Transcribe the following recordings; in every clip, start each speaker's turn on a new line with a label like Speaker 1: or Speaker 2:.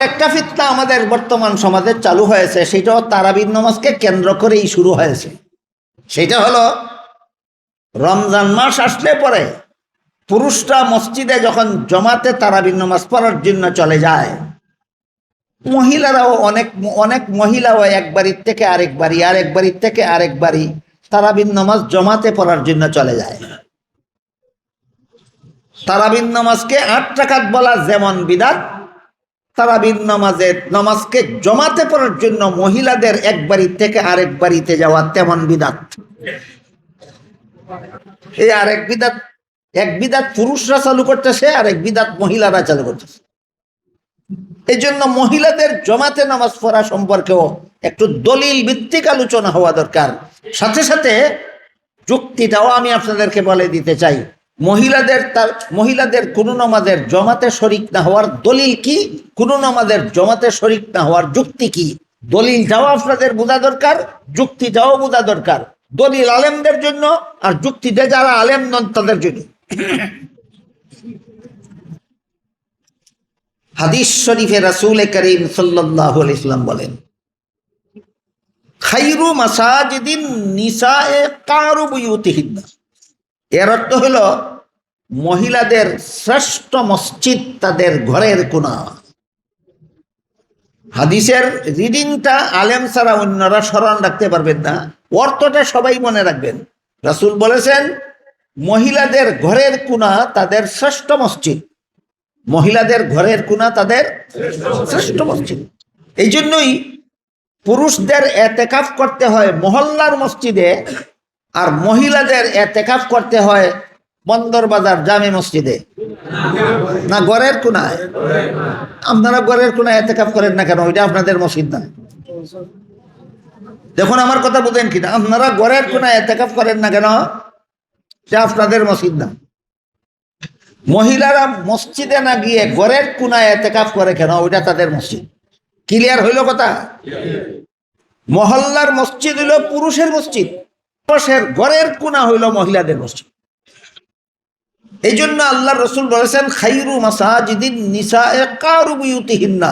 Speaker 1: একটা ফিতনা আমাদের বর্তমান সমাজে চালু হয়েছে সেটাও তারাবির নামাজকে কেন্দ্র করেই শুরু হয়েছে। সেটা হলো রমজান মাস আসলে পরে পুরুষরা মসজিদে যখন জমাতে তারাবির নামাজ পড়ার জন্য চলে যায়, মহিলারাও অনেক অনেক মহিলাও এক বাড়ির থেকে আরেক বাড়ি, আরেক বাড়ির থেকে আরেক বাড়ি তারাবিন নামাজ জমাতে পড়ার জন্য চলে যায়। তারাবিন নামাজকে আট টাকাত বলা যেমন বিদাত তারাবিন নামাজের নামাজকে জমাতে পড়ার জন্য মহিলাদের এক বাড়ি থেকে আরেক বাড়িতে যাওয়া তেমন বিদাত। এই আরেক বিদাত, এক বিদাত পুরুষরা চালু করতেছে আর এক বিদাত মহিলারা চালু করতেছে। এই জন্য মহিলাদের জমাতে নামাজ পড়া সম্পর্কেও একটু দলিল ভিত্তিক আলোচনা হওয়া দরকার। সাথে সাথে যুক্তিটাও আমি আপনাদেরকে বলে দিতে চাই। মহিলাদের তার, মহিলাদের কোনো নামাজের জমাতে শরিক না হওয়ার দলিল কি? কোনো নামাজের জমাতে শরিক না হওয়ার যুক্তি কি? দলিলটাও আপনাদের বোঝা দরকার যুক্তিটাও বোঝা দরকার। দলিল আলেমদের জন্য আর যুক্তিটা যারা আলেম নন তাদের জন্য। হাদিস শরীফে রাসূল করিম সাল্লাহ ইসলাম বলেন, খাইরু মাসাজিদিন নিসায়ে কারু বুয়ুতিহিন্না। এর অর্থ হলো মহিলাদের শ্রেষ্ঠ মসজিদ তাদের ঘরের কোনা হাদিসের রিডিংটা আলেম ছাড়া অন্যরা স্মরণ রাখতে পারবেন না। অর্থটা সবাই মনে রাখবেন। রাসুল বলেছেন, মহিলাদের ঘরের কোনা তাদের শ্রেষ্ঠ মসজিদ। মহিলাদের ঘরের কোনা তাদের শ্রেষ্ঠ মসজিদ। এই জন্যই পুরুষদের এতেকাফ করতে হয় মহল্লার মসজিদে, আর মহিলাদের এতেকাফ করতে হয় বন্দর বাজার, জামে মসজিদে। না, গড়ের কোনায়। আপনারা গড়ের কোনায় এতেকাফ করেন না কেন? ওইটা আপনাদের মসজিদ না। দেখুন, আমার কথা বুঝেন কিনা আপনারা গড়ের কোনায় এতেকাফ করেন না কেন? এটা আপনাদের মসজিদ না। মহিলারা মসজিদে না গিয়ে গড়ের কোনায় এতেকাফ করে কেন? ওইটা তাদের মসজিদ। ক্লিয়ার হইল কথা? মহল্লার মসজিদ হইল পুরুষের মসজিদ। পুরুষের ঘরের কোনা হইল মহিলাদের মসজিদ। এই জন্য আল্লাহ রসুল বলেছেন, খাইরু মাসাজিদিন নিসা এ কারুবিউতিহিন্না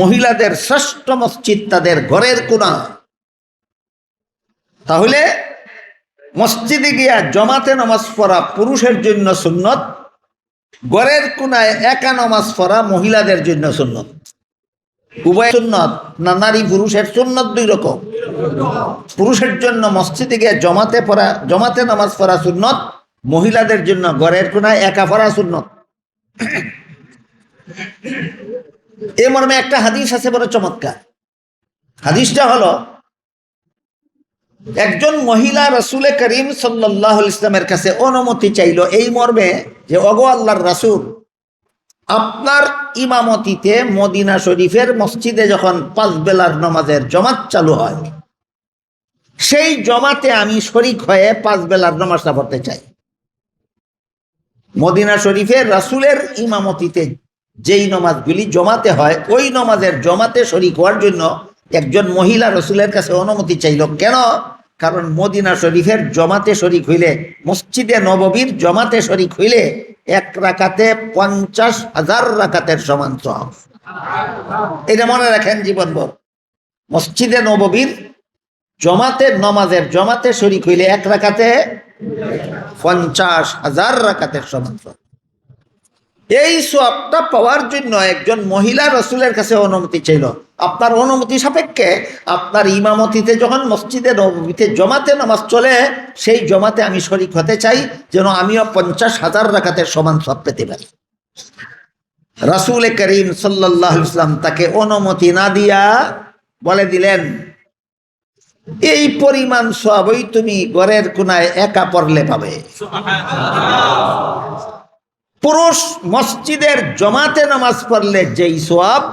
Speaker 1: মহিলাদের শ্রেষ্ঠ মসজিদ তাদের ঘরের কোনা তাহলে মসজিদে গিয়া জমাতে নামাজ পড়া পুরুষের জন্য সুন্নত গড়ের কোনায় একা নামাজ পড়া মহিলাদের জন্য সুন্নত। উভয় সুন্নত, না নারী পুরুষের সুন্নত দুই রকম। পুরুষের জন্য মসজিদে গিয়ে জমাতে পড়া, জমাতে নামাজ পড়া সুন্নত মহিলাদের জন্য গড়ের কোনায় একা পড়া সুন্নত। এ মর্মে একটা হাদিস আছে বড় চমৎকার। হাদিসটা হলো, একজন মহিলা রসুলে করিম সাল্লাহ ইসলামের কাছে অনুমতি চাইল এই মর্মে যে অগো আল্লাহর রাসুল, আপনার ইমামতিতে মদিনা শরীফের মসজিদে যখন পাঁচ বেলার নামাজের জমাত চালু হয়, সেই জমাতে আমি শরিক হয়ে পাঁচ বেলার নামাজটা পড়তে চাই। মদিনা শরীফের রাসুলের ইমামতিতে যেই নমাজগুলি জমাতে হয়, ওই নমাজের জমাতে শরিক হওয়ার জন্য একজন মহিলা রসুলের কাছে অনুমতি চাইল। কেন? কারণ মদিনা শরীফের জমাতে শরিক হইলে, মসজিদে নববীর জমাতে শরিক হইলে এক রাকাতে পঞ্চাশ হাজার রাকাতের সমান সব এটা মনে রাখেন জীবনভর। মসজিদে নববীর জমাতে, নমাজের জমাতে শরিক হইলে এক রাকাতে পঞ্চাশ হাজার রাকাতের সমান এই সবটা পাওয়ার জন্য একজন মহিলা রসুলের কাছে অনুমতি ছিল আপনার অনুমতি সাপেক্ষে আপনার ইমামতিতে যখন মসজিদে নবীতে জমাতে নামাজ চলে, সেই জমাতে আমি শরিক হতে চাই, যেন আমিও পঞ্চাশ হাজার রাখাতের সমান সব পেতে পারি। রাসুল করিম সাল্লাহ ইসলাম তাকে অনুমতি না দিয়া বলে দিলেন এই পরিমাণ সবই তুমি ঘরের কোনায় একা পড়লে পাবে। পুরুষ মসজিদের জমাতে নামাজ পড়লে যেই সোয়াব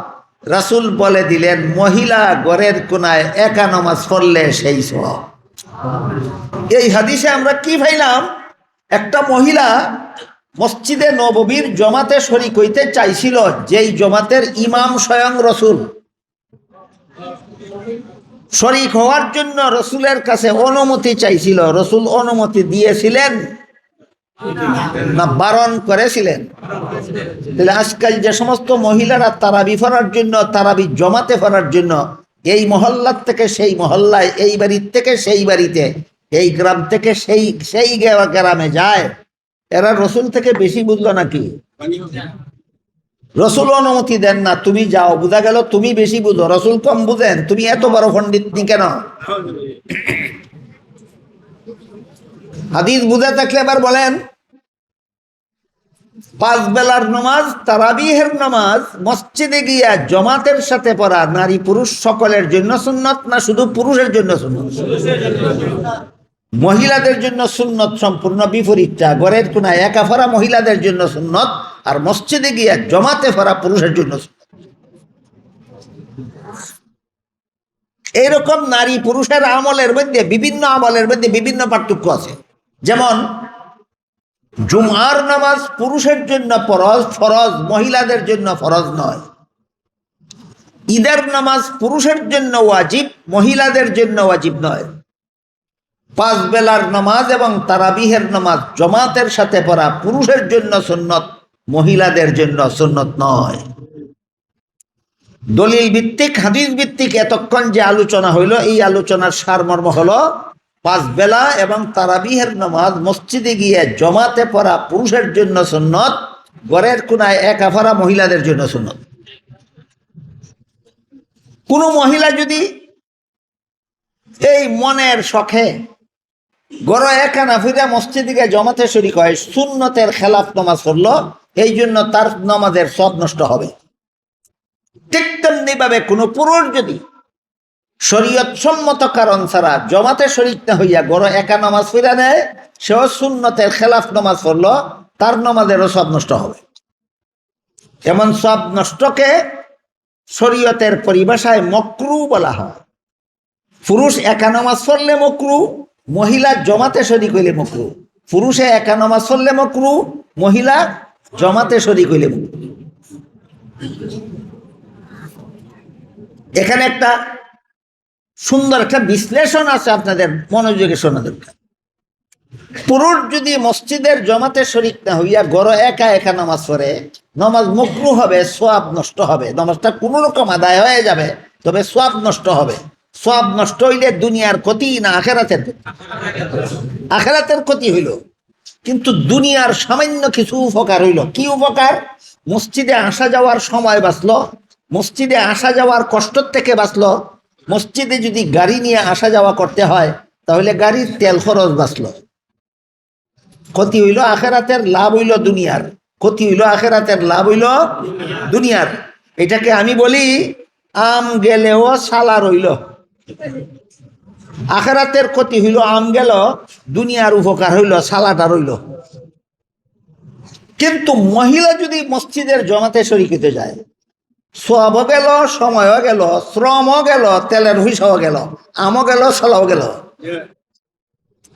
Speaker 1: রাসুল বলে দিলেন, মহিলা গড়ের কোনায় একা নামাজ পড়লে সেই সোয়াব এই হাদিসে আমরা কি ভাইলাম একটা মহিলা মসজিদে নববীর জমাতে শরিক হইতে চাইছিল, যেই জমাতের ইমাম স্বয়ং রসুল। শরিক হওয়ার জন্য রসুলের কাছে অনুমতি চাইছিল। রসুল অনুমতি দিয়েছিলেন না বারণ করেছিলেন। তাহলে আজকাল যে সমস্ত মহিলারা তারাবি ফরার জন্য, তারাবি জমাতে ফরার জন্য, এই মহল্লার থেকে সেই মহল্লায়, এই বাড়ির থেকে সেই বাড়িতে, এই গ্রাম থেকে সেই সেই গ্রামে যায়। এরা রসুল থেকে বেশি বুঝলো নাকি? রসুল অনুমতি দেন না, তুমি যাও, বোঝা গেল তুমি বেশি বুঝো, রসুল কম বুঝেন, তুমি এত বড় পণ্ডিত নি কেন? হাদিস বুঝে থাকলে এবার বলেন, পাঁচ বেলার নামাজ, তারাবিহের নামাজ, মসজিদে গিয়া জমাতের সাথে পড়া নারী পুরুষ সকলের জন্য সুন্নত না শুধু পুরুষের জন্য সুন্নত? মহিলাদের জন্য সুন্নত সম্পূর্ণ বিপরীতটা ঘরের কোনায় একা ফরা মহিলাদের জন্য সুন্নত, আর মসজিদে গিয়া জমাতে ফরা পুরুষের জন্য। এইরকম নারী পুরুষের আমলের মধ্যে, বিভিন্ন আমলের মধ্যে বিভিন্ন পার্থক্য আছে। যেমন, জুমার নামাজ পুরুষের জন্য ফরজ ফরজ মহিলাদের জন্য ফরজ নয়। ঈদের নামাজ পুরুষের জন্য ওয়াজিব, মহিলাদের জন্য ওয়াজিব নয়। পাঁচ বেলার নামাজ এবং তারাবিহের নামাজ জমাতের সাথে পড়া পুরুষের জন্য সুন্নত, মহিলাদের জন্য সুন্নত নয়। দলিল ভিত্তিক, হাদিস ভিত্তিক এতক্ষণ যে আলোচনা হইল, এই আলোচনার সারমর্ম হলো পাঁচ বেলা এবং তারাবিহের নামাজ মসজিদে গিয়ে জমাতে পড়া পুরুষের জন্য সুন্নত গড়ের কোনায় একা ফরা মহিলাদের জন্য সুন্নত। কোনো মহিলা যদি এই মনের শখে গড় একা না ফিরে মসজিদে গিয়ে জমাতে শরিক হয় সুন্নতের খেলাফ নামাজ পড়ল এই জন্য তার নামাজের সব নষ্ট হবে। ঠিক কোনো পুরুষ যদি শরীয়ত সম্মত কারণ ছাড়া জমাতে শরিক না হইয়া গড় একা নামাজ ফিরে নেয়, সেও সুন্নতের খেলাফ নামাজ পড়ল, তার নামাজেরও সব নষ্ট হবে। এমন সব নষ্টকে শরীয়তের পরিভাষায় মকরু বলা হয়। পুরুষ একা নামাজ পড়লে মকরু মহিলা জমাতে শরিক হইলে মকরু। পুরুষে একা নামাজ পড়লে মকরু, মহিলা জমাতে শরিক হইলে মকরু। এখানে একটা সুন্দর একটা বিশ্লেষণ আছে আপনাদের মনোযোগে শোনা দরকার। পুরুষ যদি মসজিদের জমাতে শরিক না হইয়া গড় একা একা নামাজ পড়ে, নামাজ মকরু হবে, সোয়াব নষ্ট হবে। নামাজটা কোনো রকম আদায় হয়ে যাবে, তবে সোয়াব নষ্ট হবে। সোয়াব নষ্ট হইলে দুনিয়ার ক্ষতি না আখেরাতের? আখেরাতের ক্ষতি হইল। কিন্তু দুনিয়ার সামান্য কিছু উপকার হইল। কি উপকার? মসজিদে আসা যাওয়ার সময় বাঁচলো, মসজিদে আসা যাওয়ার কষ্ট থেকে বাঁচলো। মসজিদে যদি গাড়ি নিয়ে আসা যাওয়া করতে হয়, তাহলে গাড়ির তেল খরচ বাঁচলো। ক্ষতি হইল আখেরাতের, লাভ হইল দুনিয়ার। ক্ষতি হইল আখেরাতের, লাভ হইল দুনিয়ার। এটাকে আমি বলি, আম গেলেও সালা রইল। আখেরাতের ক্ষতি হইল, আম গেল, দুনিয়ার উপকার হইল সালাটা রইল কিন্তু মহিলা যদি মসজিদের জমাতে শরিকিতে যায় সব গেল, সময়ও গেল, শ্রমও গেল, তেলের হুইসাও গেল, আমও গেল, সলাও গেল।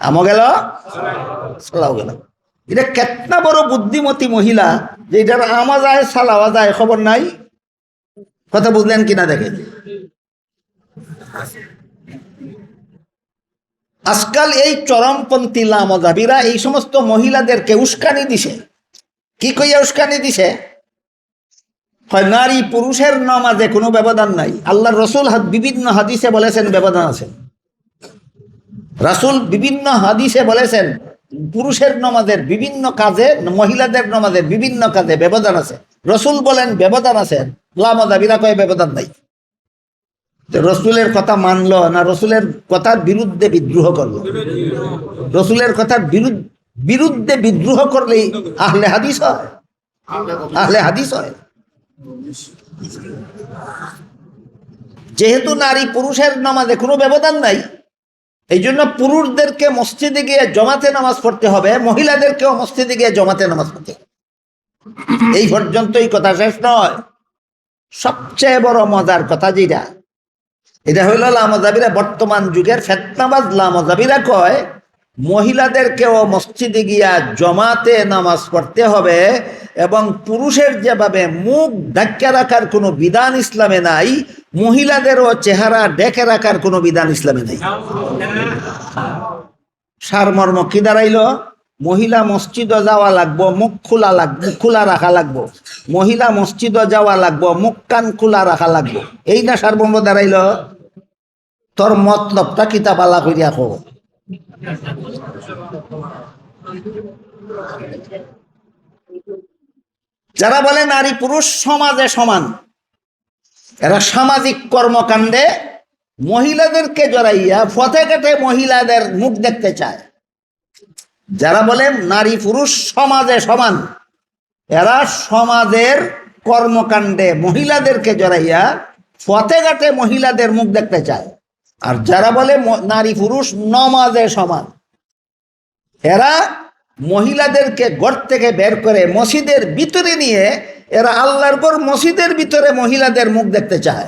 Speaker 1: আমও গেল, সালাও গেল। এটা কেতনা বড় বুদ্ধিমতী মহিলা, যে এটার আমা যায় সালাওয়া যায়, খবর নাই। কথা বুঝলেন কিনা দেখেন? আজকাল এই চরমপন্থী লামজাবিরা এই সমস্ত মহিলাদেরকে উস্কানি দিছে। কি কইয়া উস্কানি দিছে? হয় নারী পুরুষের নামাজে কোনো ব্যবধান নাই। আল্লাহ রসুল বিভিন্ন হাদিসে বলেছেন ব্যবধান আছে। রাসুল বিভিন্ন হাদিসে বলেছেন, পুরুষের নমাজের বিভিন্ন কাজে, মহিলাদের নমাজের বিভিন্ন কাজে ব্যবধান আছে। রসুল বলেন, ব্যবধান আছে। লামদাবিরা কয়ে, ব্যবধান নাই। রসুলের কথা মানলো না, রসুলের কথার বিরুদ্ধে বিদ্রোহ করল? রসুলের কথার বিরুদ্ধে বিদ্রোহ করলেই আহলে হাদিস হয়? আহলে হাদিস হয়? যেহেতু নারী পুরুষের নামাজে কোনো ব্যবধান নাই এই জন্য পুরুষদেরকে মসজিদে গিয়ে জমাতে নামাজ পড়তে হবে, মহিলাদেরকেও মসজিদে গিয়ে জমাতে নামাজ পড়তে এই পর্যন্তই কথা শেষ নয়। সবচেয়ে বড় মজার কথা যেটা এটা হইল লামজাবিরা বর্তমান যুগের ফেতনাবাজ লামজাবিরা কয়, মহিলাদেরকেও মসজিদে গিয়া জমাতে নামাজ পড়তে হবে এবং পুরুষের যেভাবে মুখ ঢাক্কা রাখার কোনো বিধান ইসলামে নাই, মহিলাদেরও চেহারা ডেকে রাখার কোনো বিধান ইসলামে নাই। সারমর্ম কি দাঁড়াইল? মহিলা মসজিদ যাওয়া লাগবো, মুখ খোলা লাগবো খোলা রাখা লাগবো। মহিলা মসজিদ যাওয়া লাগবো, মুখ কান খোলা রাখা লাগবো। এই না সার্বম্ব দাঁড়াইল? তোর মতলবটা কিতাব আলা করিয়া কো যারা বলে নারী পুরুষ সমাজে সমান, এরা সামাজিক কর্মকাণ্ডে মহিলাদেরকে জড়াইয়া ফতে কাটে মহিলাদের মুখ দেখতে চায়। যারা বলে নারী পুরুষ সমাজে সমান, এরা সমাজের কর্মকাণ্ডে মহিলাদেরকে জড়াইয়া ফতে ঘাটে মহিলাদের মুখ দেখতে চায়। আর যারা বলে নারী পুরুষ নমাজে সমান, এরা মহিলাদেরকে ঘর থেকে বের করে মসজিদের ভিতরে নিয়ে এরা আল্লাহর পর মসজিদের ভিতরে মহিলাদের মুখ দেখতে চায়।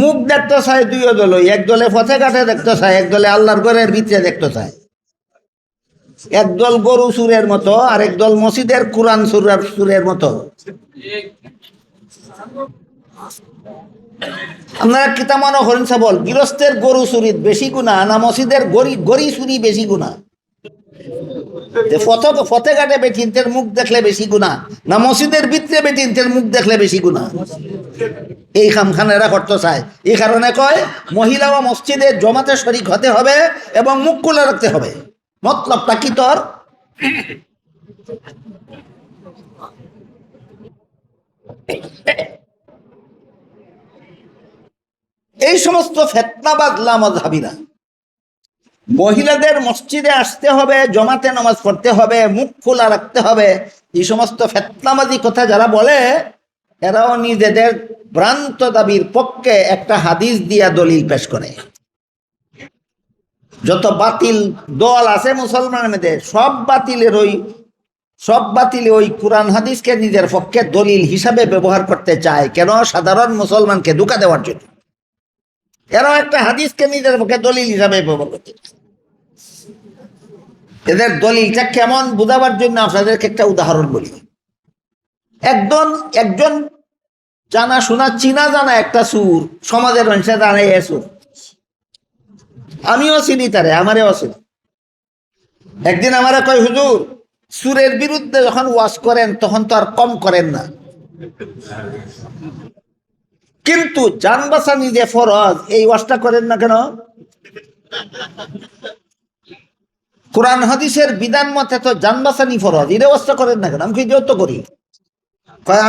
Speaker 1: মুখ দেখতে চায় দুইও দল এক দলে ফতে ঘাটে দেখতে চায়, এক দলে আল্লাহর ঘরের ভিতরে দেখতে চায়। একদল গরু সুরের মতো আর একদল মসজিদের কোরআন সুরের সুরের মতো। আপনারা কিতা মনে করেন বল গৃহস্থের গরু চুরিত বেশি গুণা, না মসজিদের গরি গরি চুরি বেশি গুণা? ফতে মুখ দেখলে না মুখ দেখলে গুণা? এই কয়, মহিলা ও মসজিদে জমাতে শরিক হতে হবে এবং মুখ খুলে রাখতে হবে। মতলবটা কি তোর? এই সমস্ত ফেতনাবাদ লামধাবিরা মহিলাদের মসজিদে আসতে হবে, জমাতে নামাজ পড়তে হবে, মুখ খোলা রাখতে হবে, এই সমস্ত ফেতনাবাদী কথা যারা বলে, এরাও নিজেদের ভ্রান্ত দাবির পক্ষে একটা হাদিস দিয়া দলিল পেশ করে। যত বাতিল দল আছে মুসলমানের মধ্যে সব বাতিলের ওই, সব বাতিলে ওই কোরআন হাদিসকে নিজের পক্ষে দলিল হিসাবে ব্যবহার করতে চায়। কেন? সাধারণ মুসলমানকে ধোকা দেওয়ার জন্য। এরাও একটা হাদিসকে নিজের পক্ষে দলিল হিসাবে ব্যবহার করতে এদের দলিলটা কেমন বোঝাবার জন্য আপনাদেরকে একটা উদাহরণ বলি। একজন একজন জানা শোনা, চিনা জানা একটা সুর, সমাজের মানুষের দাঁড়াই সুর। আমিও চিনি তারে, আমারও চিনি। একদিন আমারে কয়, হুজুর, সুরের বিরুদ্ধে যখন ওয়াশ করেন, তখন তো আর কম করেন না। কিন্তু যান বাঁচানি যে ফরজ, এই ওয়াজটা করেন না কেন? কোরআন হাদিসের বিধান মতে তো যান বাঁচানি ফরজ। এই ওয়াজটা করেন না কেন? আমি যত করি?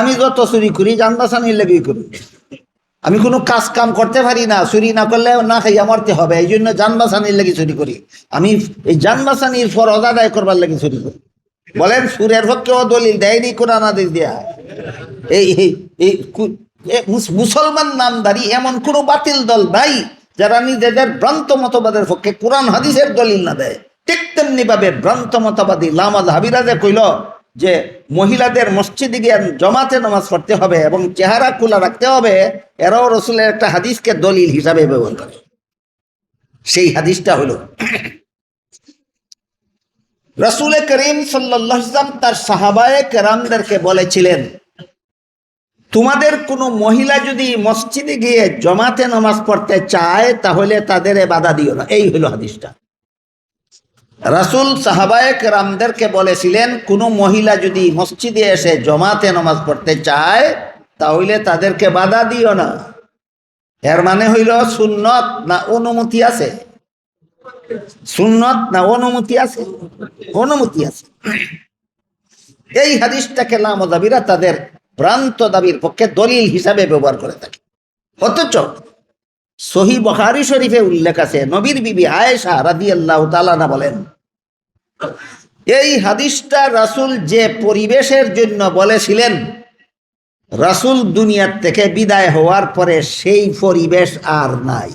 Speaker 1: আমি যত চুরি করি যান বাঁচানির লেগেই করি। আমি কোনো কাজ কাম করতে পারি না, চুরি না করলে না খাইয়া মরতে হবে, এই জন্য যান বাঁচানির লেগে চুরি করি। আমি এই যান বাঁচানির ফরজ আদায় করবার লেগে চুরি করি। বলেন, সুরের পক্ষেও দলিল দেয়নি কোরআন আদেশ দেয়া? এই মুসলমান নামদারি এমন কোনো বাতিল দল নাই যারা নিজেদের ভ্রান্ত মতবাদের পক্ষে কোরআন, হাদিসের দলিল না দেয়। ঠিক তেমনি ভাবে ভ্রান্ত মতবাদী লামাজ হাবিরাজে কইল যে, মহিলাদের মসজিদে গিয়ে জমাতে নামাজ পড়তে হবে এবং চেহারা খোলা রাখতে হবে, এরাও রসুলের একটা হাদিসকে দলিল হিসাবে ব্যবহার করে। সেই হাদিসটা হলো, রসুল করিম সাল্লাম তার সাহাবায়ে কেরামদেরকে বলেছিলেন তোমাদের কোনো মহিলা যদি মসজিদে গিয়ে জমাতে নামাজ পড়তে চায়, তাহলে তাদের এ বাধা দিও না। এই হলো হাদিসটা। রাসুল সাহাবায়ক রামদেরকে বলেছিলেন, কোনো মহিলা যদি মসজিদে এসে জমাতে নামাজ পড়তে চায়, তাহলে তাদেরকে বাধা দিও না। এর মানে হইল সুন্নত না অনুমতি আছে? সুন্নত না অনুমতি আছে? অনুমতি আছে। এই হাদিসটাকে লামদাবিরা তাদের ভ্রান্ত দাবির পক্ষে দলিল হিসাবে ব্যবহার করে থাকে। অথচ সহি বখারি শরীফে উল্লেখ আছে, নবীর বিবি আয়েশা রাদি আল্লাহ তালানা বলেন, এই হাদিসটা রাসুল যে পরিবেশের জন্য বলেছিলেন, রাসুল দুনিয়ার থেকে বিদায় হওয়ার পরে সেই পরিবেশ আর নাই।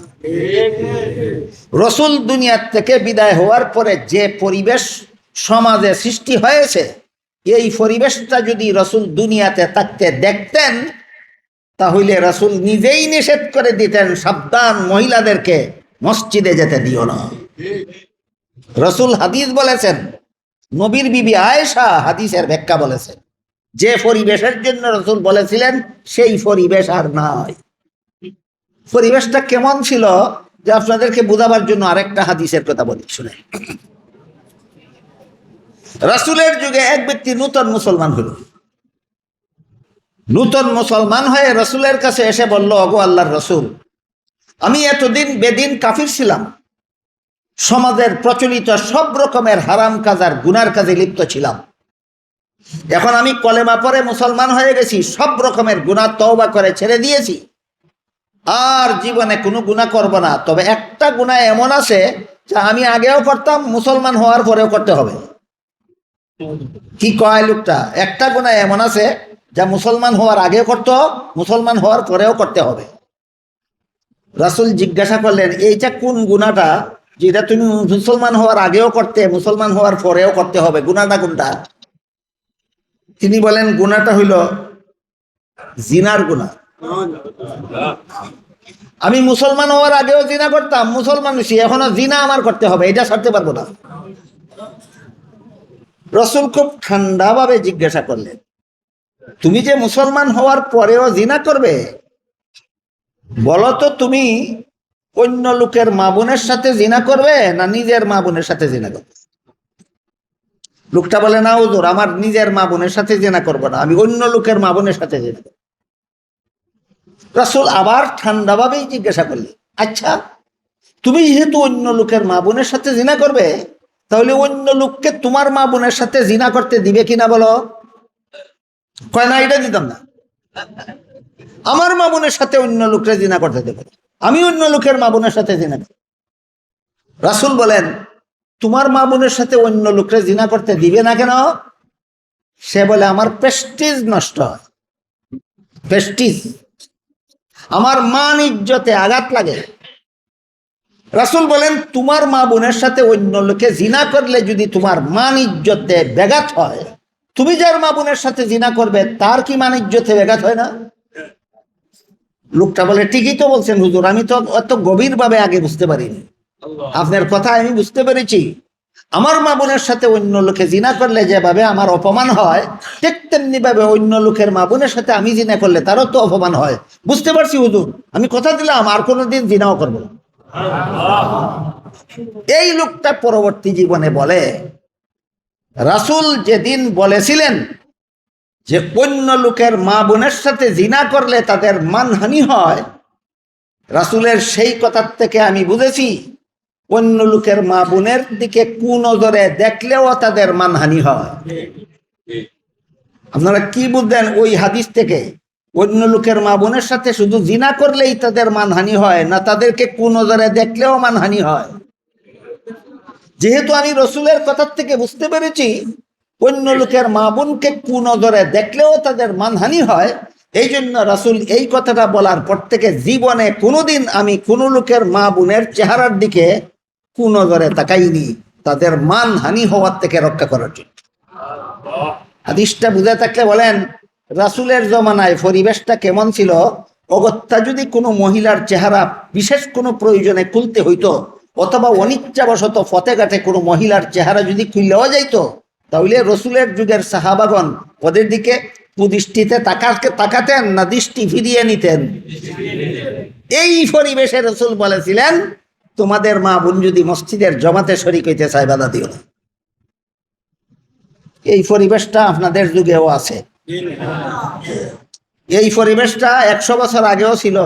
Speaker 1: রসুল দুনিয়ার থেকে বিদায় হওয়ার পরে যে পরিবেশ সমাজে সৃষ্টি হয়েছে এই পরিবেশটা যদি রসুল দুনিয়াতে থাকতে দেখতেন, তাহলে রসুল নিজেই নিষেধ করে দিতেন, সাবধান মহিলাদেরকে মসজিদে যেতে দিও না। রসুল হাদিস বলেছেন, নবীর বিবি আয়েশা হাদিসের ব্যাখ্যা বলেছেন, যে পরিবেশের জন্য রসুল বলেছিলেন, সেই পরিবেশ আর নাই। পরিবেশটা কেমন ছিল, যে আপনাদেরকে বোঝাবার জন্য আরেকটা হাদিসের কথা বলি শুনে রাসুলের যুগে এক ব্যক্তি নূতন মুসলমান হল। নূতন মুসলমান হয়ে রসুলের কাছে এসে বলল অগো আল্লাহর রসুল, আমি এতদিন বেদিন কাফির ছিলাম। সমাজের প্রচলিত সব রকমের হারাম কাজ আর গুনার কাজে লিপ্ত ছিলাম। এখন আমি কলেমা পরে মুসলমান হয়ে গেছি, সব রকমের গুণা তওবা করে ছেড়ে দিয়েছি। আর জীবনে কোনো গুণা করব না, তবে একটা গুণা এমন আছে যা আমি আগেও করতাম, মুসলমান হওয়ার পরেও করতে হবে। কি কয় লোকটা? একটা গুণা এমন আছে যা মুসলমান হওয়ার আগেও করত মুসলমান হওয়ার পরেও করতে হবে। রাসুল জিজ্ঞাসা করলেন, এইটা কোন গুণাটা যেটা তুমি মুসলমান হওয়ার আগেও করতে, মুসলমান হওয়ার পরেও করতে হবে? গুণাটা কোনটা? তিনি বলেন, গুণাটা হইল জিনার গুণা। আমি মুসলমান হওয়ার আগেও জিনা করতাম, মুসলমান এখনও জিনা আমার করতে হবে, এটা ছাড়তে পারব না। রসুল খুব ঠান্ডাভাবে জিজ্ঞাসা করলেন, তুমি যে মুসলমান হওয়ার পরেও জিনা করবে? বলো তো তুমি অন্য লোকের মা বোনের সাথে জিনা করবে না নিজের মা বোনের সাথে জিনা করবে? লোকটা বলে, না ওজোর আমার নিজের মা বোনের সাথে জেনা করব না, আমি অন্য লোকের মা বোনের সাথে জেনা করব। রাসুল আবার ঠান্ডাভাবেই জিজ্ঞাসা করলে আচ্ছা তুমি যেহেতু অন্য লোকের মা বোনের সাথে জেনা করবে তাহলে অন্য লোককে তোমার মা বোনের সাথে জিনা করতে দিবে কিনা বলো? কয়, না, এটা দিতাম না। আমার মা বোনের সাথে অন্য লোকরা জিনা করতে দেবে। আমি অন্য লোকের মা বোনের সাথে জিনা করব রাসুল বলেন, তোমার মা বোনের সাথে অন্য লোকরা জিনা করতে দিবে না কেন? সে বলে, আমার প্রেস্টিজ নষ্ট হয়। প্রেস্টিজ আমার মান ইজ্জতে আঘাত লাগে। রাসুল বলেন তোমার মা বোনের সাথে অন্য লোকে জিনা করলে যদি তোমার মান ইজ্জতে ব্যাঘাত হয় তুমি যার মা বোনের সাথে জিনা করবে তার কি মান ইজ্জতে ব্যাঘাত হয় না? লোকটা বলে ঠিকই তো বলছেন হুজুর আমি তো অত গভীরভাবে আগে বুঝতে পারিনি। আপনার কথা আমি বুঝতে পেরেছি। আমার মা বোনের সাথে অন্য লোকে জিনা করলে যেভাবে আমার অপমান হয় ঠিক তেমনি ভাবে অন্য লোকের মা বোনের সাথে আমি জিনা করলে তারও তো অপমান হয়। বুঝতে পারছি হুজুর আমি কথা দিলাম আর কোনোদিন জিনাও করব না। এই লোকটা পরবর্তী জীবনে বলে, রাসুল যেদিন বলেছিলেন যে অন্য লোকের মা বোনের সাথে জিনা করলে তাদের মানহানি হয়, রাসুলের সেই কথার থেকে আমি বুঝেছি, অন্য লোকের মা বোনের দিকে কুনজরে দেখলেও তাদের মানহানি হয়। আপনারা কি বুঝলেন ওই হাদিস থেকে? অন্য লোকের মা বোনের সাথে শুধু জিনা করলেই তাদের মানহানি হয়, না তাদেরকে কুনজরে দেখলেও মানহানি হয়? যেহেতু আমি রসুলের কথার থেকে বুঝতে পেরেছি, অন্য লোকের মা বোনকে কুনজরে দেখলেও তাদের মানহানি হয় এই জন্য রাসুল এই কথাটা বলার পর থেকে জীবনে কোনোদিন আমি কোনো লোকের মা বোনের চেহারার দিকে কুনজরে তাকাইনি, তাদের মানহানি হওয়ার থেকে রক্ষা করার জন্য। হাদিসটা বুঝে থাকলে বলেন রাসুলের জমানায় পরিবেশটা কেমন ছিল? অগত্যা যদি কোনো মহিলার চেহারা বিশেষ কোনো প্রয়োজনে খুলতে হইতো, অথবা অনিচ্ছাবশত ফতেঘাটে কোনো মহিলার চেহারা যদি খুললেও যাইতো, তাহলে রসুলের যুগের সাহাবাগন ওদের দিকে কুদৃষ্টিতে তাকাতে, তাকাতেন না দৃষ্টি ফিরিয়ে নিতেন। এই পরিবেশে রসুল বলেছিলেন, তোমাদের মা বোন যদি মসজিদের জমাতে শরিক হইতে চায়, বাধা দিও না। এই পরিবেশটা আপনাদের যুগেও আছে। এই পরিবেশটা একশো বছর আগেও ছিল।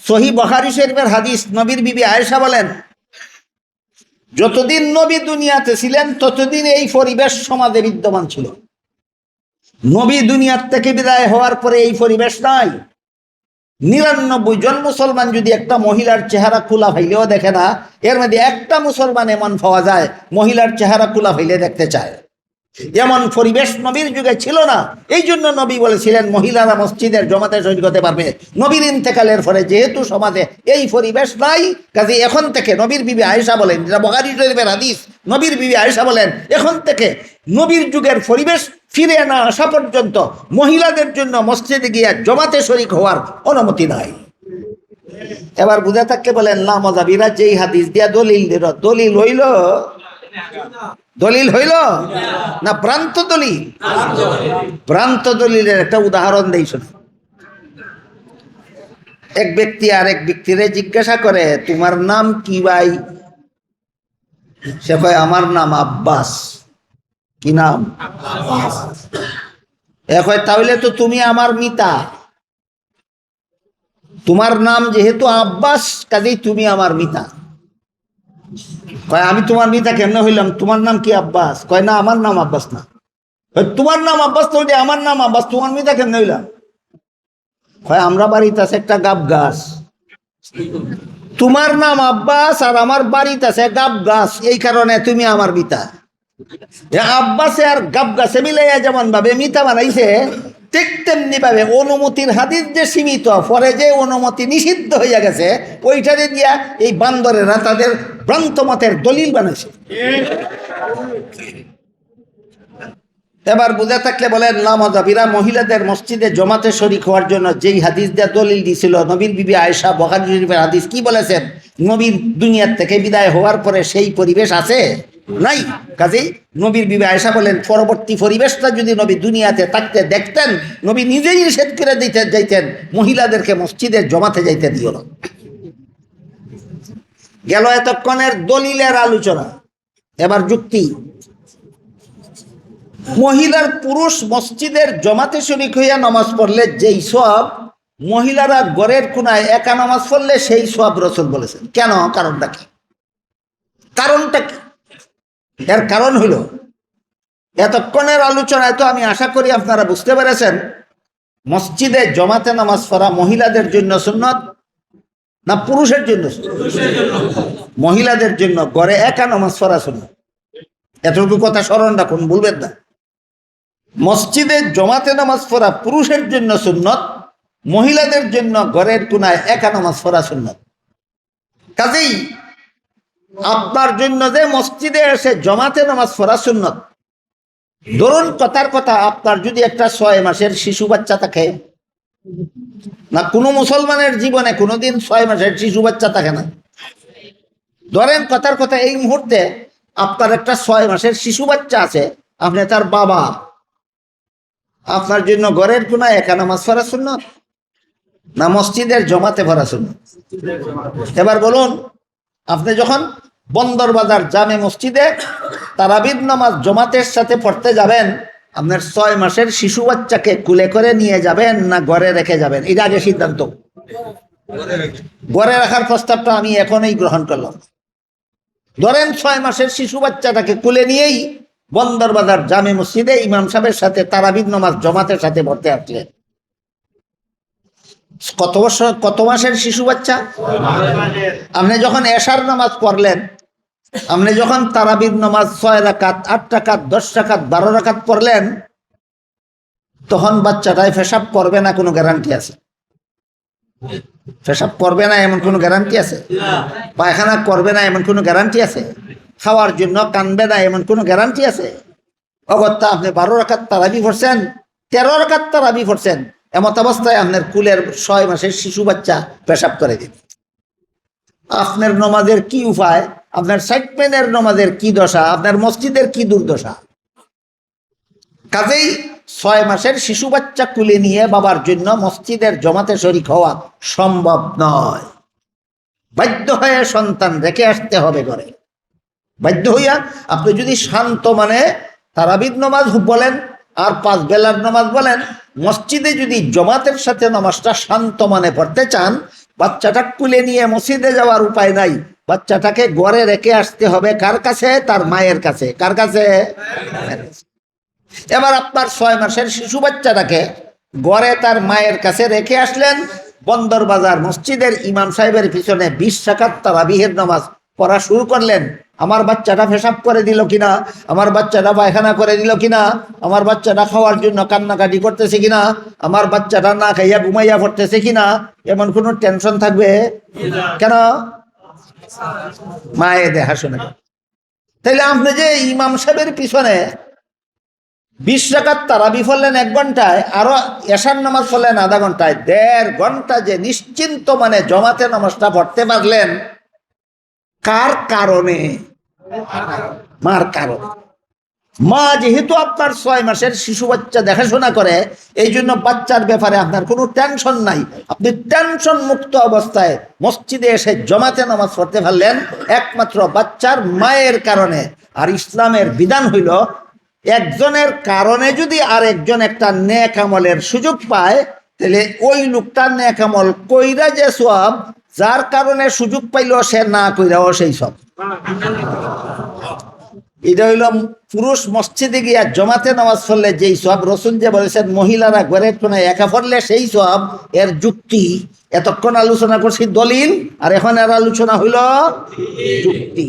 Speaker 1: সহি বখারি শরীফের হাদিস নবীর বিবি আয়েশা বলেন, যতদিন নবী দুনিয়াতে ছিলেন, ততদিন এই পরিবেশ সমাজে বিদ্যমান ছিল। নবী দুনিয়ার থেকে বিদায় হওয়ার পরে এই পরিবেশ নাই। নিরানব্বই জন মুসলমান যদি একটা মহিলার চেহারা খোলা ফাইলেও দেখে না, এর মধ্যে একটা মুসলমান এমন পাওয়া যায়, মহিলার চেহারা খোলা ফাইলে দেখতে চায়। এমন পরিবেশ নবীর যুগে ছিল না, এই জন্য নবী বলেছিলেন, মহিলারা মসজিদের জমাতে শহীদ হতে পারবে। নবীর ইন্তেকালের ফলে যেহেতু সমাজে এই পরিবেশ নাই কাজে এখন থেকে নবীর বিবি আয়েশা বলেন, যেটা বগারি শরীফের হাদিস, নবীর বিবি আয়েশা বলেন, এখন থেকে নবীর যুগের পরিবেশ ফিরে না আসা পর্যন্ত মহিলাদের জন্য মসজিদে গিয়ে জমাতে শরিক হওয়ার অনুমতি নাই। এবার বুঝে থাকলে বলেন, না মজাবিরা, যেই হাদিস দিয়া দলিল দিল, দলিল হইল দলিল হইল? না, প্রান্ত দলিল? প্রান্ত দলিলের একটা উদাহরণ দেই এক ব্যক্তি আর এক ব্যক্তিরে জিজ্ঞাসা করে, তোমার নাম কি ভাই? সে কয়, আমার নাম আব্বাস। কি নাম? এখন তাহলে তো তুমি আমার মিতা। তোমার নাম যেহেতু আব্বাস, কাজেই তুমি আমার মিতা। কয়, আমি তোমার মিতা কেমনে হইলাম? তোমার নাম কি আব্বাস? কয়, না, আমার নাম আব্বাস না। তোমার নাম আব্বাস তো আমার নাম আব্বাস, তোমার মিতা কেমনে হইলাম? কয়, আমরা বাড়িতে আছে একটা গাব গাছ। তোমার নাম আব্বাস আর আমার বাড়িতে আছে গাব গাছ, এই কারণে তুমি আমার মিতা আব্বাসে আর গাব গাছে মিলাইয়া যেমন ভাবে মিতা বানাইছে ঠিক তেমনি ভাবে অনুমতির হাদিস যে সীমিত, পরে যে অনুমতি নিষিদ্ধ হইয়া গেছে, ওইটারে দিয়া এই বান্দরেরা তাদের ভ্রান্ত মতের দলিল বানাইছে। এবার বুঝে থাকলে বলেন লামাজাবিরা মহিলাদের মসজিদে জমাতে শরিক হওয়ার জন্য যেই হাদিস দেয়া দলিল দিছিল, নবীর বিবি আয়েশা বখারি হাদিস কি বলেছেন? নবীর দুনিয়ার থেকে বিদায় হওয়ার পরে সেই পরিবেশ আছে? নাই। কাজেই নবীর বিবে আয়েশা বলেন পরবর্তী পরিবেশটা যদি নবী দুনিয়াতে থাকতে দেখতেন, নবী নিজেই নিষেধ করে দিতে, যাইতেন, মহিলাদেরকে মসজিদে জমাতে যাইতে দিও না। গেল এতক্ষণের দলিলের আলোচনা। এবার যুক্তি। মহিলার পুরুষ মসজিদের জমাতে শরিক হইয়া নামাজ পড়লে যেই সব মহিলারা গড়ের কোনায় একা নামাজ পড়লে সেই সব রসুল বলেছেন। কেন? কারণটা কি? কারণটা কি? এর কারণ হইল এতক্ষণের আলোচনায় তো আমি আশা করি আপনারা বুঝতে পেরেছেন, মসজিদে জমাতে নামাজ পড়া মহিলাদের জন্য সুন্নত না পুরুষের জন্য মহিলাদের জন্য গড়ে একা নামাজ পড়া সুন্নত। এতটুকু কথা স্মরণ রাখুন বলবেন না। মসজিদে জমাতে নামাজ পড়া পুরুষের জন্য সুন্নত, মহিলাদের জন্য ঘরের কোনায় একা নামাজ পড়া সুন্নত। কাজেই আপনার জন্য যে মসজিদে এসে জমাতে নামাজ পড়া সুন্নত। ধরুন কথার কথা, আপনার যদি একটা ছয় মাসের শিশু বাচ্চা থাকে, না, কোনো মুসলমানের জীবনে কোনোদিন ছয় মাসের শিশু বাচ্চা থাকে না। ধরেন কথার কথা, এই মুহূর্তে আপনার একটা ছয় মাসের শিশু বাচ্চা আছে, আপনি তার বাবা। আপনার জন্য ঘরের কোনা একা নামাজ পড়া শূন্য না মসজিদের জমাতে ভরা শূন্য এবার বলুন আপনি যখন বন্দর বাজার, জামে মসজিদে তারাবিদ নামাজ জমাতের সাথে পড়তে যাবেন, আপনার ছয় মাসের শিশু বাচ্চাকে কুলে করে নিয়ে যাবেন না ঘরে রেখে যাবেন? এটা আগে সিদ্ধান্ত। ঘরে রাখার প্রস্তাবটা আমি এখনই গ্রহণ করলাম। ধরেন ছয় মাসের শিশু বাচ্চাটাকে কুলে নিয়েই বন্দর বাজার, জামে মসজিদে ইমাম সাহেবের সাথে তারাবিদ নামাজ জমাতের সাথে পড়তে আসলেন। কত বছর, কত মাসের শিশু বাচ্চা? আপনি যখন এশার নামাজ পড়লেন, আপনি যখন তারাবিদ নামাজ ছয় রাকাত, আট রাকাত, দশ রাকাত, বারো রাকাত পড়লেন, তখন বাচ্চাটাই পেশাব করবে না কোনো গ্যারান্টি আছে? পেশাব করবে না এমন কোনো গ্যারান্টি আছে? পায়খানা করবে না এমন কোনো গ্যারান্টি আছে? খাওয়ার জন্য কানবে না এমন কোনো গ্যারান্টি আছে? অগত্যা আপনি বারো রাখাত তারাবি পড়ছেন, তেরো রাখাত তারাবি পড়ছেন এমত অবস্থায় আপনার কুলের ছয় মাসের শিশু বাচ্চা পেশাব করে দিন আপনার নমাজের কি উপায়? আপনার সাইটম্যানের নমাজের কি দশা? আপনার মসজিদের কি দুর্দশা? কাজেই ছয় মাসের শিশু বাচ্চা কুলে নিয়ে বাবার জন্য মসজিদের জমাতে শরিক হওয়া সম্ভব নয়। বাধ্য হয়ে সন্তান রেখে আসতে হবে ঘরে। বাধ্য হইয়া আপনি যদি শান্ত মানে তারাবিদ নামাজ বলেন আর পাঁচ বেলার নামাজ বলেন, মসজিদে যদি জমাতের সাথে নামাজটা শান্ত মানে পড়তে চান, বাচ্চাটা কুলে নিয়ে মসজিদে যাওয়ার উপায় নাই। বাচ্চাটাকে ঘরে রেখে আসতে হবে কার কাছে? তার মায়ের কাছে। কার কাছে? এবার আপনার ছয় মাসের শিশু বাচ্চাটাকে গড়ে তার মায়ের কাছে রেখে আসলেন বন্দর বাজার মসজিদের ইমাম সাহেবের পিছনে বিশ টাকার তারাবিহের নামাজ। পড়া শুরু করলেন। আমার বাচ্চাটা পেশাব করে দিল কিনা? আমার বাচ্চাটা পায়খানা করে দিল কিনা? আমার বাচ্চাটা খাওয়ার জন্য কান্নাকাটি করতেছে কিনা? আমার বাচ্চাটা না খাইয়া ঘুমাইয়া পড়তেছে কিনা? এমন কোনো টেনশন থাকবে? কেন? মায়ে দেখাশোনা তাইলে আপনি যে ইমাম সাহেবের পিছনে বিশ টাকার তারাবি ফললেন এক ঘন্টায়, আরও এশার নামাজ ফললেন আধা ঘন্টায়, দেড় ঘণ্টা যে নিশ্চিন্ত মানে জমাতে নামাজটা পড়তে পারলেন কার কারণে? মার কারণ। মা যেহেতু আপনার ছয় মাসের শিশু বাচ্চা দেখাশোনা করে, এই জন্য বাচ্চার ব্যাপারে আপনার কোনো টেনশন নাই। আপনি টেনশন মুক্ত অবস্থায় মসজিদে এসে জমাতে নামাজ পড়তে পারলেন, একমাত্র বাচ্চার মায়ের কারণে। আর ইসলামের বিধান হইল, একজনের কারণে যদি আর একজন একটা নেক আমলের সুযোগ পায় তাহলে ওই লোকটার নেক কইরা যে সব, যার কারণে সুযোগ পাইল সে না কইরাও সেই সব। এটা হইল পুরুষ মসজিদে গিয়া জমাতে নামাজ পড়লে যেই সব রসুন যে বলেছেন, মহিলারা ঘরের কোনায় একা পড়লে সেই সব, এর যুক্তি। এতক্ষণ আলোচনা করছি দলিল, আর এখন এর আলোচনা হইল যুক্তি।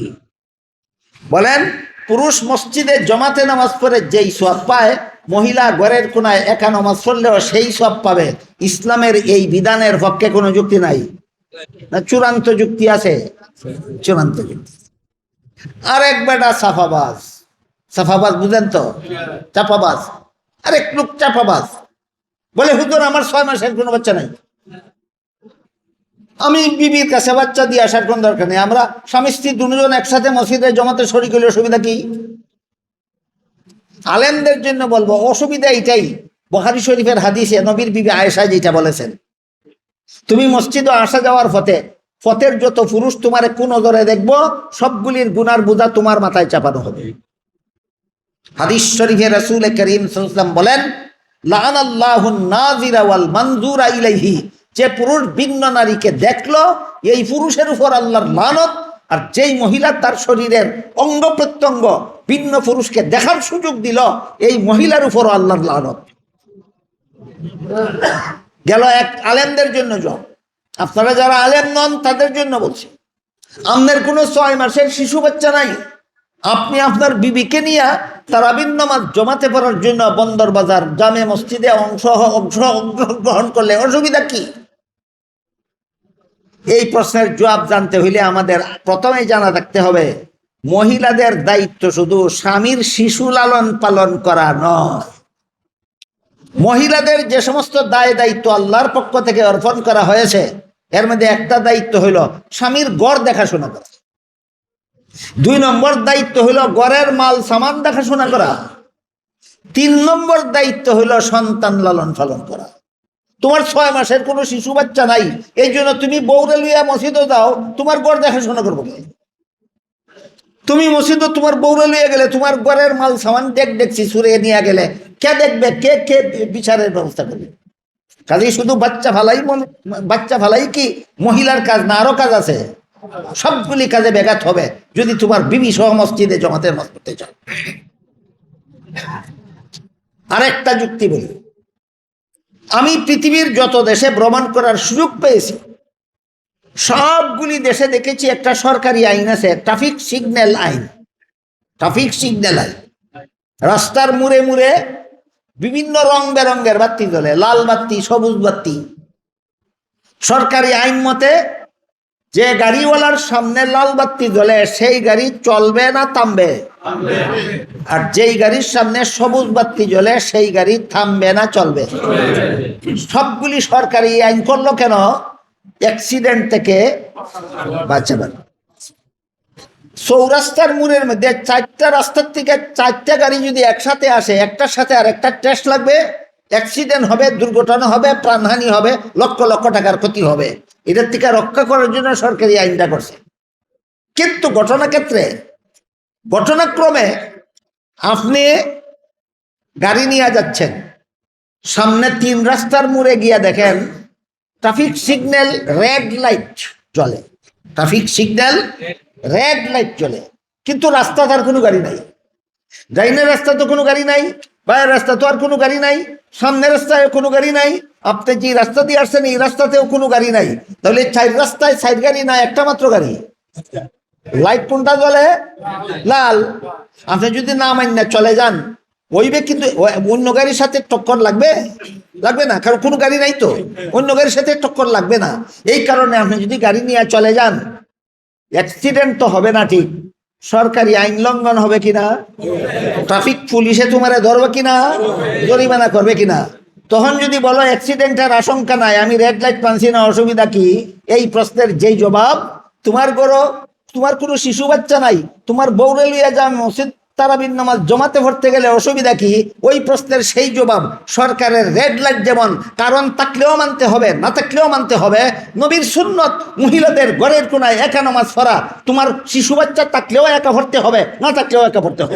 Speaker 1: বলেন, পুরুষ মসজিদে জমাতে নামাজ পড়ে যেই সব পায় মহিলা ঘরের কোনায় একা নামাজ পড়লেও সেই সব পাবে। ইসলামের এই বিধানের পক্ষে কোনো যুক্তি নাই। না, চূড়ান্ত যুক্তি আছে? চূড়ান্ত যুক্তি। আর এক বেটা সাফাবাজ। সাফাবাজ বুঝেন তো? চাপাবাজ। আরেক লোক চাপাবাজ। বলে, হুজুর, আমার ছয় মাসের কোনো বাচ্চা নাই। আমি বিবির কাছে বাচ্চা দিয়ে আসার কোন দরকার নেই। আমরা স্বামী স্ত্রী দুজন একসাথে মসজিদে জমাতে শরিক হলে অসুবিধা কি? আলেমদের জন্য বলব, অসুবিধা এটাই। বহারি শরীফের হাদিসে নবীর বিবি আয়েশা যেটা বলেছেন, তুমি মসজিদে আসা যাওয়ার পথে, পথের যত পুরুষ তোমার কোন নজরে দেখব, সবগুলির গুনার বোঝা তোমার মাথায় চাপানো হবে। হাদিস শরীফে রসুল করিম বলেন লান আল্লাহুন নাজিরা ওয়াল মানজুরা ইলাইহি। যে পুরুষ ভিন্ন নারীকে দেখল, এই পুরুষের উপর আল্লাহর লানত, আর যেই মহিলা তার শরীরের অঙ্গ প্রত্যঙ্গ ভিন্ন পুরুষকে দেখার সুযোগ দিল এই মহিলার উপর আল্লাহর লানত। গেল এক আলেমদের জন্য জব। আপনারা যারা আলেম নন, তাদের জন্য বলছি। আপনার কোনো ছয় মাসের শিশু বাচ্চা নাই। আপনি আপনার বিবিকে নিয়ে তারাবিন নামাজ জমাতে পড়ার জন্য বন্দর বাজার, জামে মসজিদে অংশ অংশ অংশগ্রহণ করলে অসুবিধা কি? এই প্রশ্নের জবাব জানতে হইলে আমাদের প্রথমে জানা থাকতে হবে মহিলাদের দায়িত্ব শুধু স্বামীর শিশু লালন পালন করা নয়। মহিলাদের যে সমস্ত দায় দায়িত্ব আল্লাহর পক্ষ থেকে অর্পণ করা হয়েছে, এর মধ্যে একটা দায়িত্ব হইল স্বামীর গড় দেখাশোনা করা। দুই নম্বর দায়িত্ব হইল গড়ের মাল, সামান দেখাশোনা করা। তিন নম্বর দায়িত্ব হইল সন্তান লালন পালন করা। তোমার ছয় মাসের কোনো শিশু বাচ্চা নাই, এই জন্য তুমি বৌরে লইয়া মসজিদে যাও, তোমার গড় দেখাশোনা করব? তুমি মসজিদে তোমার বৌরে লইয়া গেলে, তোমার ঘরের মাল সামান দেখ দেখছি, সুরে নিয়ে গেলে। কে দেখবে? কে কে বিচারের ব্যবস্থা করবে? কাজে শুধু বাচ্চা ফালাই বাচ্চা ফালাই কি? মহিলার কাজ না, আরও কাজ আছে। সবগুলি কাজে ব্যাঘাত হবে, যদি তোমার বিবি সহ মসজিদে জমাতে নামাজ পড়তে চাও আরেকটা যুক্তি বলি। আমি পৃথিবীর যত দেশে ভ্রমণ করার সুযোগ পেয়েছি সবগুলি দেশে দেখেছি, একটা সরকারি আইন আছে ট্রাফিক সিগন্যাল আইন। ট্রাফিক সিগন্যাল আইন। রাস্তার মুড়ে মুড়ে বিভিন্ন রং বেরঙ্গের বাতি জ্বলে, লাল বাতি, সবুজ বাতি। সরকারি আইন মতে যে গাড়িওয়ালার সামনে লাল বাতি জ্বলে, সেই গাড়ি চলবে না, থামবে। আর যেই গাড়ির সামনে সবুজ বাতি জ্বলে, সেই গাড়ি থামবে না, চলবে। সবগুলি সরকারি আইন করল কেন? অ্যাক্সিডেন্ট থেকে বাঁচাবার চৌরাস্তার মোড়ের মধ্যে চারটা রাস্তার থেকে চারটা গাড়ি যদি একসাথে আসে, একটার সাথে আর একটা টেস্ট লাগবে অ্যাক্সিডেন্ট হবে, দুর্ঘটনা হবে, প্রাণহানি হবে, লক্ষ লক্ষ টাকার ক্ষতি হবে। এটার থেকে রক্ষা করার জন্য সরকারি আইনটা করছে। কিন্তু ঘটনা ক্ষেত্রে ঘটনাক্রমে আপনি গাড়ি নিয়ে যাচ্ছেন, সামনে তিন রাস্তার মুড়ে গিয়ে দেখেন ট্রাফিক সিগন্যাল রেড লাইট চলে। ট্রাফিক সিগন্যাল রেড লাইট চলে। কিন্তু রাস্তা তার কোনো গাড়ি নাই। ডাইনের রাস্তা তো কোনো গাড়ি নাই বাইরের রাস্তা তো আর কোনো গাড়ি নাই, সামনের রাস্তায় কোনো গাড়ি নাই, আপনি যে রাস্তা দিয়ে আসছেন, এই রাস্তাতেও কোনো গাড়ি নাই। তাহলে চার রাস্তায় সাইড গাড়ি নাই একটা মাত্র গাড়ি? লাইট কোনটা জ্বলে? লাল। আপনি যদি না মান্য চলে যান। ওইবে কিন্তু অন্য গাড়ির সাথে টক্কর লাগবে? লাগবে না? কারণ কোনো গাড়ি নাই তো। অন্য গাড়ির সাথে টক্কর লাগবে না। এই কারণে আপনি যদি গাড়ি নিয়ে চলে যান অ্যাক্সিডেন্ট তো হবে না ঠিক। সরকারি আইন লঙ্ঘন হবে কিনা? ট্রাফিক পুলিশে তোমারে ধরবে কিনা? জরিমানা করবে কিনা? তখন যদি বলো অ্যাক্সিডেন্টের আশঙ্কা নাই, আমি রেড লাইট পানছি না, অসুবিধা কি? এই প্রশ্নের যেই জবাব, তোমার গরো তোমার কোনো শিশু বাচ্চা নাই। তোমার বৌরে লইয়া যা মসজিদ তারাবিন নামাজ জমাতে ভরতে গেলে অসুবিধা কি? ওই প্রশ্নের সেই জবাব সরকারের রেড লাইট যেমন, কারণ তাকলেও মানতে হবে, না থাকলেও মানতে হবে। নবীর সুন্নত, মহিলাদের ঘরের কোনায় একা নামাজ পড়া, তোমার শিশু বাচ্চা তাকলেও একা ভরতে হবে, না থাকলেও একা ভরতে হবে।